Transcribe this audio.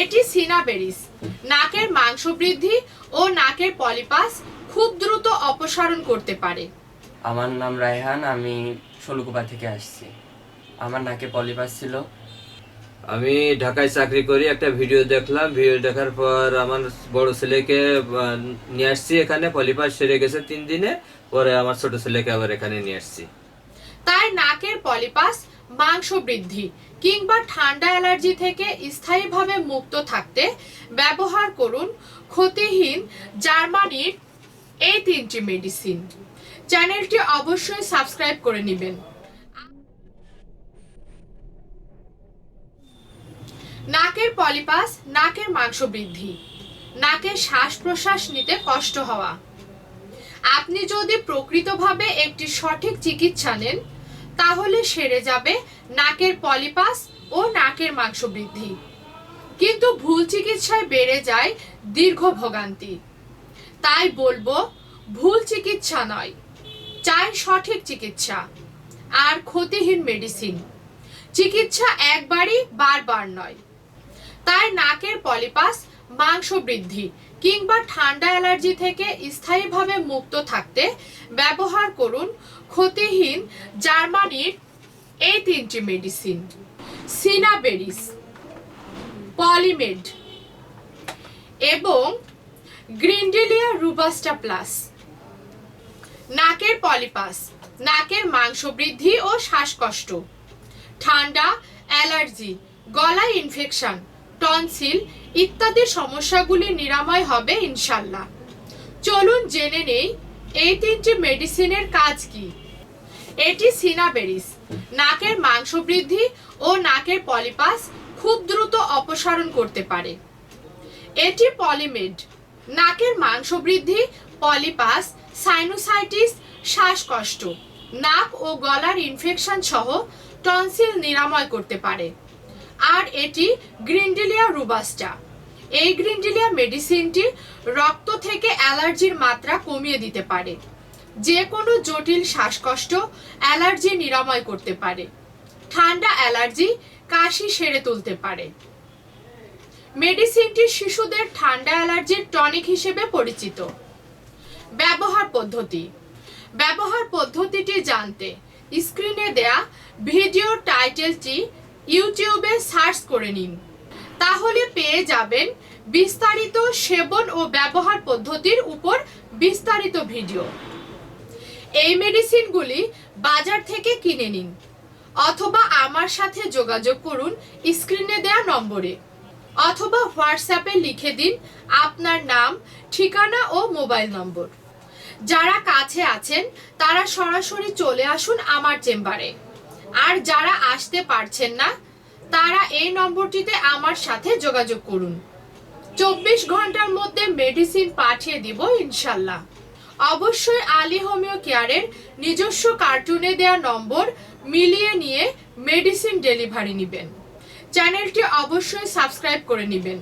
এটি সিনাবেরিস নাকের মাংস বৃদ্ধি ও নাকের পলিপাস খুব দ্রুত অপসারণ করতে পারে। আমার নাম রায়হান আমি ষোলকুপা থেকে আসছি। আমার নাকে পলিপাস ছিল। আমি ঢাকায় চাকরি করি একটা ভিডিও দেখলাম। ভিডিও দেখার পর আমার বড় ছেলেকে নিয়ে আসছি এখানে। পলিপাস সেরে গেছে তিন দিনে। পরে আমার ছোট ছেলেকে আবার এখানে নিয়ে আসছি। তাই নাকের পলিপাস মাংস বৃদ্ধি কিংবা ঠান্ডা অ্যালার্জি থেকে স্থায়ীভাবে মুক্ত থাকতে ব্যবহার করুন ক্ষতিহীন জার্মানির এই তিনটি মেডিসিন চ্যানেলটি অবশ্যই সাবস্ক্রাইব করে নেবেন। নাকের পলিপাস, নাকের মাংস বৃদ্ধি। নাকের শ্বাস প্রশ্বাস নিতে কষ্ট হওয়া। আপনি যদি প্রকৃতভাবে একটি সঠিক চিকিৎসা নেন তাহলে সেরে যাবে নাকের পলিপাস ও নাকের মাংস বৃদ্ধি। কিন্তু ভুল চিকিৎসায় বেড়ে যায় দীর্ঘ ভোগান্তি। তাই বলব, ভুল চিকিৎসা নয়, চাই সঠিক চিকিৎসা। আর ক্ষতিহীন মেডিসিন চিকিৎসা একবারই বারবার নয়। তাই নাকের পলিপাস মাংস বৃদ্ধি কিংবা ঠান্ডা অ্যালার্জি থেকে স্থায়ীভাবে মুক্ত থাকতে ব্যবহার করুন ক্ষতিহীন জার্মানির এই তিনটি মেডিসিন সিনাবেরিস, পলিমেড এবং গ্রিন্ডেলিয়া রুবাস্টা প্লাস। নাকের পলিপাস, নাকের মাংস বৃদ্ধি ও শ্বাসকষ্ট, ঠান্ডা, অ্যালার্জি, গলায় ইনফেকশন টনসিল ইত্যাদি সমস্যাগুলি নিরাময় হবে ইনশাল্লাহ চলুন জেনে নেই, এই তিনটি মেডিসিনের কাজ কি? এটি সিনাবেরিস, নাকের মাংস বৃদ্ধি ও নাকের পলিপাস খুব দ্রুত অপসারণ করতে পারে। এটি পলিমেড, নাকের মাংস বৃদ্ধি পলিপাস, সাইনোসাইটিস, শ্বাসকষ্ট, নাক ও গলার ইনফেকশন সহ টনসিল নিরাময় করতে পারে। আর এটি গ্রিন্ডিলিয়া রুবাস্টা। এই গ্রিন্ডিলিয়া মেডিসিনটি রক্ত থেকে অ্যালার্জির মাত্রা কমিয়ে দিতে পারে। যে কোনো জটিল শ্বাসকষ্ট অ্যালার্জি নিরাময় করতে পারে। ঠান্ডা অ্যালার্জি কাশি সেরে তুলতে পারে। মেডিসিনটি শিশুদের ঠান্ডা অ্যালার্জির টনিক হিসেবে পরিচিত। ব্যবহার পদ্ধতি। ব্যবহার পদ্ধতিটি জানতে স্ক্রিনে দেয়া ভিডিও টাইটেলটি ইউটিউবে সার্চ করে নিন। তাহলে পেয়ে যাবেন বিস্তারিত সেবন ও ব্যবহার পদ্ধতির উপর বিস্তারিত ভিডিও। এই মেডিসিনগুলি বাজার থেকে কিনে নিন অথবা আমার সাথে যোগাযোগ করুন স্ক্রিনে দেয়া নম্বরে অথবা হোয়াটসঅ্যাপে লিখে দিন আপনার নাম, ঠিকানা ও মোবাইল নম্বর। যারা কাছে আছেন, তারা সরাসরি চলে আসুন আমার চেম্বারে। আর যারা আসতে পারছেন না, তারা এই নম্বরটিতে আমার সাথে যোগাযোগ করুন। চব্বিশ ঘণ্টার মধ্যে মেডিসিন পাঠিয়ে দিব ইনশাল্লাহ। অবশ্যই আলী হোমিও কেয়ারের নিজস্ব কার্টুনে দেওয়া নম্বর মিলিয়ে নিয়ে মেডিসিন ডেলিভারি নেবেন। চ্যানেলটি অবশ্যই সাবস্ক্রাইব করে নেবেন।